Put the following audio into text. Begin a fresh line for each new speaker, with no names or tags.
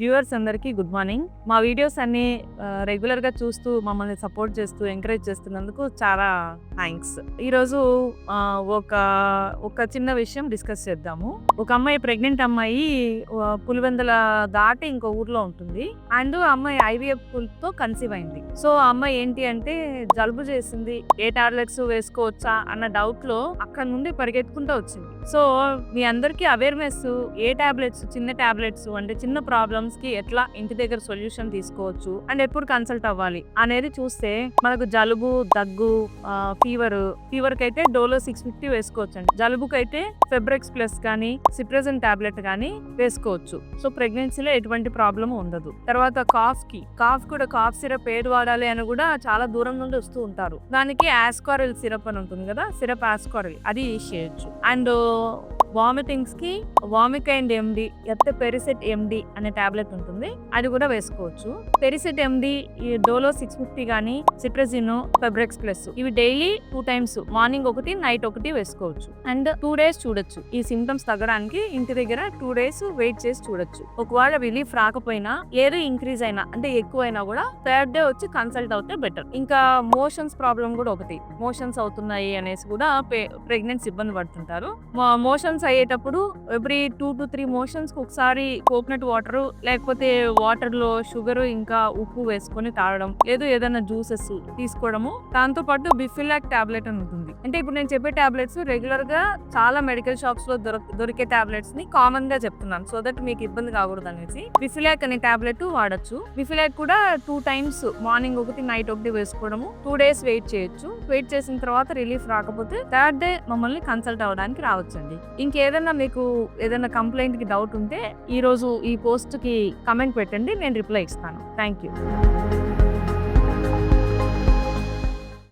Viewers అందరికీ good morning. మా videos అన్ని రెగ్యులర్గా చూస్తూ మమ్మల్ని సపోర్ట్ చేస్తూ ఎంకరేజ్ చేస్తున్నందుకు చాలా థ్యాంక్స్ ఈరోజు ఒక ఒక చిన్న విషయం డిస్కస్ చేద్దాము. ఒక అమ్మాయి ప్రెగ్నెంట్ అమ్మాయి ఆ, పులివెందుల దాటి ఇంకో ఊర్లో ఉంటుంది. అండ్ అమ్మాయి ఐవీఎఫ్తో కన్సీవ్ అయింది. సో ఆ అమ్మాయి ఏంటి అంటే జలుబు చేసింది. ఏ టాబ్లెట్స్ వేసుకోవచ్చా అన్న డౌట్లో అక్కడ నుండి పరిగెత్తుకుంటూ వచ్చింది. సో మీ అందరికీ అవేర్నెస్ ఏ టాబ్లెట్స్ చిన్న టాబ్లెట్స్ అంటే చిన్న ప్రాబ్లమ్స్ ప్రాబ్లమ్స్కి ఎట్లా ఇంటి దగ్గర సొల్యూషన్ తీసుకోవచ్చు అండ్ ఎప్పుడు కన్సల్ట్ అవ్వాలి అనేది చూస్తే మనకు జలుబు దగ్గు ఫీవర్ ఫీవర్కి అయితే డోలో సిక్స్ ఫిఫ్టీ వేసుకోవచ్చు అండి జలుబుకి అయితే ఫెబ్రిక్స్ ప్లస్ కానీ సిప్రజన్ టాబ్లెట్ కానీ వేసుకోవచ్చు. సో ప్రెగ్నెన్సీలో ఎటువంటి ప్రాబ్లం ఉండదు. తర్వాత కాఫ్కి కాఫ్ కూడా కాఫ్ సిరప్ ఏది వాడాలి అని కూడా చాలా దూరం నుండి వస్తూ ఉంటారు. దానికి ఆస్కారిల్ సిరప్ అని ఉంటుంది కదా సిరప్ ఆస్కారిల్ అది యూజ్ చేయొచ్చు. అండ్ వామిటింగ్స్కి వామికైండ్ ఎండి ఎత్తే పెరిసెట్ ఎండి అనే టాబ్లెట్ ఉంటుంది. అది కూడా వేసుకోవచ్చు. పెరిసెట్ ఎండి ఈ డోలో సిక్స్ ఫిఫ్టీ కానీ సిట్రజిన్ ఫెబ్రెక్స్ ప్లస్ ఇవి డైలీ టూ టైమ్స్ మార్నింగ్ ఒకటి నైట్ ఒకటి వేసుకోవచ్చు. అండ్ టూ డేస్ చూడొచ్చు. ఈ సిమ్టమ్స్ తగ్గడానికి ఇంటి దగ్గర టూ డేస్ వెయిట్ చేసి చూడొచ్చు. ఒకవేళ రిలీఫ్ రాకపోయినా ఏదో ఇంక్రీజ్ అయినా అంటే ఎక్కువైనా కూడా థర్డ్ డే వచ్చి కన్సల్ట్ అవుతే బెటర్. ఇంకా మోషన్స్ ప్రాబ్లం కూడా ఒకటి. మోషన్స్ అవుతున్నాయి అనేసి కూడా ప్రెగ్నెంట్స్ ఇబ్బంది పడుతుంటారు. మోషన్స్ అయ్యేటప్పుడు every two to three motions ఒకసారి కోకోనట్ వాటర్ లేకపోతే వాటర్లో షుగర్ ఇంకా ఉప్పు వేసుకొని తాగడం లేదు ఏదైనా జ్యూసెస్ తీసుకోవడము. దాంతో పాటు బిఫిలాక్ టాబ్లెట్ అని ఉంటుంది. అంటే ఇప్పుడు నేను చెప్పే టాబ్లెట్స్ రెగ్యులర్గా చాలా మెడికల్ షాప్స్లో దొరికే టాబ్లెట్స్ని కామన్గా చెప్తున్నాను. సో దట్ మీకు ఇబ్బంది కాకూడదు అనేసి బిఫిలాక్ అనే టాబ్లెట్ వాడచ్చు. బిఫిలాక్ కూడా టూ టైమ్స్ మార్నింగ్ ఒకటి నైట్ ఒకటి వేసుకోవడము. టూ డేస్ వెయిట్ చేయొచ్చు. వెయిట్ చేసిన తర్వాత రిలీఫ్ రాకపోతే థర్డ్ డే మమ్మల్ని కన్సల్ట్ అవ్వడానికి రావచ్చండి. ఇంకేదైనా మీకు ఏదైనా కంప్లైంట్కి డౌట్ ఉంటే ఈరోజు ఈ పోస్ట్కి కమెంట్ పెట్టండి నేను రిప్లై ఇస్తాను. Thank you